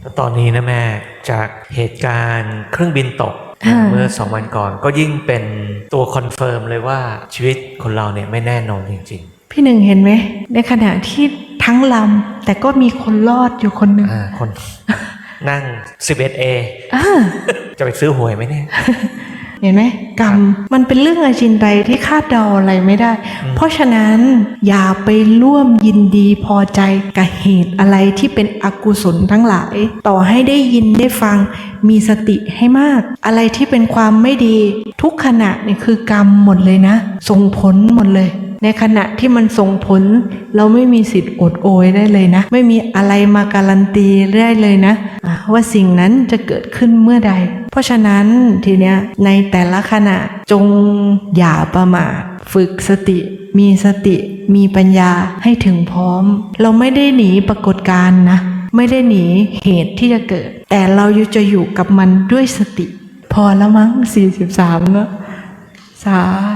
แล้วตอนนี้นะแม่จากเหตุการณ์เครื่องบินตกค่ะเมื่อสองวันก่อนก็ยิ่งเป็นตัวคอนเฟิร์มเลยว่าชีวิตคนเราเนี่ยไม่แน่นอนจริงพี่หนึ่งเห็นไหม ในขณะที่ทั้งลำ แต่ก็มีคนรอดอยู่คนหนึ่งๆอ่าคนนั่ง 11A อ่าจะไปซื้อหวยไหมเนี่ย เห็นไหมกรรมมันเป็นเรื่องอาจินไตยที่คาดเดาอะไรไม่ได้ เพราะฉะนั้นอย่าไปร่วมยินดีพอใจกับเหตุอะไรที่เป็นอกุศลทั้งหลาย ต่อให้ได้ยินได้ฟังมีสติให้มาก อะไรที่เป็นความไม่ดี ทุกขณะเนี่ยคือกรรมหมดเลยนะ ส่งผลหมดเลย ในขณะที่มันส่งผล เราไม่มีสิทธิ์อดโอยได้เลยนะ ไม่มีอะไรมาการันตีได้เลยนะ ว่าสิ่งนั้นจะเกิดขึ้นเมื่อใด เพราะฉะนั้นทีเนี้ยในแต่ละขณะจงอย่าประมาทฝึกสติ มีสติมีปัญญาให้ถึงพร้อม เราไม่ได้หนีปรากฏการณ์นะ ไม่ได้หนีเหตุที่จะเกิด แต่เราจะอยู่กับมันด้วยสติ พอแล้วมั้ง 43เนอะสาธ